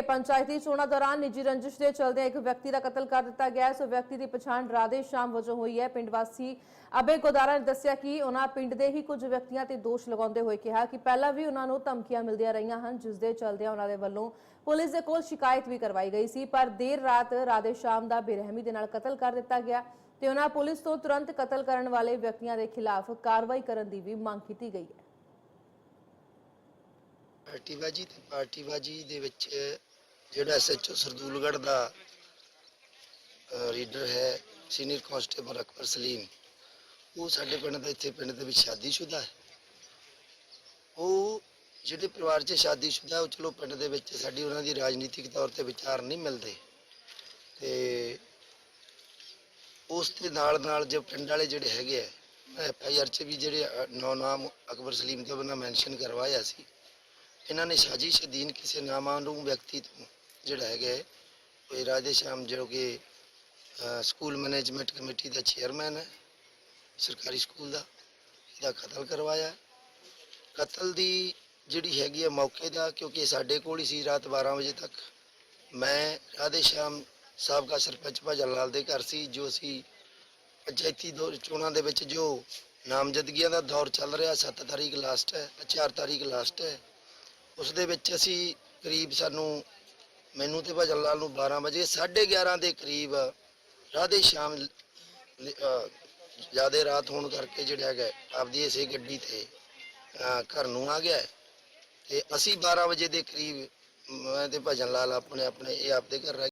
ਕਿ ਪੰਚਾਇਤੀ ਚੋਣਾਂ ਦੌਰਾਨ ਨਿੱਜੀ ਰੰਜਿਸ਼ ਦੇ ਚਲਦੇ ਇੱਕ ਵਿਅਕਤੀ ਦਾ ਕਤਲ ਕਰ ਦਿੱਤਾ ਗਿਆ ਹੈ। ਇਸ ਵਿਅਕਤੀ ਦੀ ਪਛਾਣ ਰਾਧੇ ਸ਼ਾਮ ਵਜੋਂ ਹੋਈ ਹੈ। ਪਿੰਡ ਵਾਸੀ ਅਬੇ ਗੋਦਾਰਾ ਨੇ ਦੱਸਿਆ ਕਿ ਉਹਨਾਂ ਪਿੰਡ ਦੇ ਹੀ ਕੁਝ ਵਿਅਕਤੀਆਂ ਤੇ ਦੋਸ਼ ਲਗਾਉਂਦੇ ਹੋਏ ਕਿਹਾ ਕਿ ਪਹਿਲਾਂ ਵੀ ਉਹਨਾਂ ਨੂੰ ਧਮਕੀਆਂ ਮਿਲਦੀਆਂ ਰਹੀਆਂ ਹਨ, ਜਿਸ ਦੇ ਚਲਦਿਆਂ ਉਹਨਾਂ ਦੇ ਵੱਲੋਂ ਪੁਲਿਸ ਦੇ ਕੋਲ ਸ਼ਿਕਾਇਤ ਵੀ ਕਰਵਾਈ ਗਈ ਸੀ। ਪਰ ਦੇਰ ਰਾਤ ਰਾਧੇ ਸ਼ਾਮ ਦਾ ਬੇਰਹਿਮੀ ਦੇ ਨਾਲ ਕਤਲ ਕਰ ਦਿੱਤਾ ਗਿਆ ਤੇ ਉਹਨਾਂ ਪੁਲਿਸ ਤੋਂ ਤੁਰੰਤ ਕਤਲ ਕਰਨ ਵਾਲੇ ਵਿਅਕਤੀਆਂ ਦੇ ਖਿਲਾਫ ਕਾਰਵਾਈ ਕਰਨ ਦੀ ਵੀ ਮੰਗ ਕੀਤੀ ਗਈ ਹੈ। ਪਾਰਟੀਬਾਜੀ ਤੇ ਪਾਰਟੀਬਾਜੀ ਦੇ ਵਿੱਚ ਜਿਹੜਾ ਐਸਐਚਓ ਸਰਦੂਲਗੜ੍ਹ ਦਾ ਰੀਡਰ ਹੈ ਸੀਨੀਅਰ ਕਾਂਸਟੇਬਲ ਅਕਬਰ ਸਲੀਮ, ਉਹ ਸਾਡੇ ਪਿੰਡ ਦਾ, ਇੱਥੇ ਪਿੰਡ ਦੇ ਵਿੱਚ ਸ਼ਾਦੀशुदा ਹੈ। ਉਹ ਜਿਹੜੇ ਪਰਿਵਾਰ 'ਚ ਸ਼ਾਦੀशुदा, ਉਹ ਚਲੋ ਪਿੰਡ ਦੇ ਵਿੱਚ ਸਾਡੀ ਉਹਨਾਂ ਦੀ ਰਾਜਨੀਤਿਕ ਤੌਰ ਤੇ ਵਿਚਾਰ ਨਹੀਂ ਮਿਲਦੇ। ਤੇ ਉਸ ਦੇ ਨਾਲ ਨਾਲ ਜੋ ਪਿੰਡ ਵਾਲੇ ਜਿਹੜੇ ਹੈਗੇ ਆ ਐਫ ਆਈ ਆਰ 'ਚ ਵੀ ਜਿਹੜੇ ਨੌ ਨਾਮ ਅਕਬਰ ਸਲੀਮ ਦੇ ਉਹਨਾਂ ਮੈਂਸ਼ਨ ਕਰਵਾਇਆ ਸੀ। ਇਹਨਾਂ ਨੇ ਸਾਜ਼ਿਸ਼ ਅਧੀਨ ਕਿਸੇ ਨਾਮਾਲੂਮ ਵਿਅਕਤੀ ਤੋਂ ਜਿਹੜਾ ਹੈਗਾ ਹੈ, ਕੋਈ ਰਾਧੇ ਸ਼ਾਮ ਜੋ ਕਿ ਸਕੂਲ ਮੈਨੇਜਮੈਂਟ ਕਮੇਟੀ ਦਾ ਚੇਅਰਮੈਨ ਹੈ ਸਰਕਾਰੀ ਸਕੂਲ ਦਾ ਇਹਦਾ ਕਤਲ ਕਰਵਾਇਆ ਕਤਲ ਦੀ ਜਿਹੜੀ ਹੈਗੀ ਹੈ ਮੌਕੇ ਦਾ ਕਿਉਂਕਿ ਸਾਡੇ ਕੋਲ ਹੀ ਸੀ ਰਾਤ 12 ਵਜੇ ਤੱਕ। ਮੈਂ ਰਾਧੇ ਸ਼ਾਮ ਸਾਬਕਾ ਸਰਪੰਚ ਭਜਨ ਲਾਲ ਦੇ ਘਰ ਸੀ ਜੋ ਸੀ ਪੰਚਾਇਤੀ ਦੌਰ ਚੋਣਾਂ ਦੇ ਵਿੱਚ ਜੋ ਨਾਮਜ਼ਦਗੀਆਂ ਦਾ ਦੌਰ ਚੱਲ ਰਿਹਾ 7 ਤਾਰੀਖ ਲਾਸਟ ਹੈ 4 ਤਾਰੀਖ ਲਾਸਟ ਹੈ। ਉਸ ਦੇ ਵਿੱਚ ਅਸੀਂ ਕਰੀਬ ਸਾਨੂੰ ਮੈਨੂੰ ਤੇ ਭਜਨ ਲਾਲ ਨੂੰ 12 ਵਜੇ 11:30 ਦੇ ਕਰੀਬ ਰਾਧੇ ਸ਼ਾਮ ਜਿਆਦੇ ਰਾਤ ਹੋਣ ਕਰਕੇ ਜਿਹੜਾ ਹੈਗਾ ਆਪਦੀ ਇਸੇ ਗੱਡੀ ਤੇ ਅਹ, ਘਰ ਨੂੰ ਆ ਗਿਆ ਤੇ ਅਸੀਂ 12 ਵਜੇ ਦੇ ਕਰੀਬ ਮੈਂ ਤੇ ਭਜਨ ਲਾਲ ਆਪਣੇ ਆਪਣੇ ਇਹ ਆਪਦੇ ਘਰ ਰਹਿ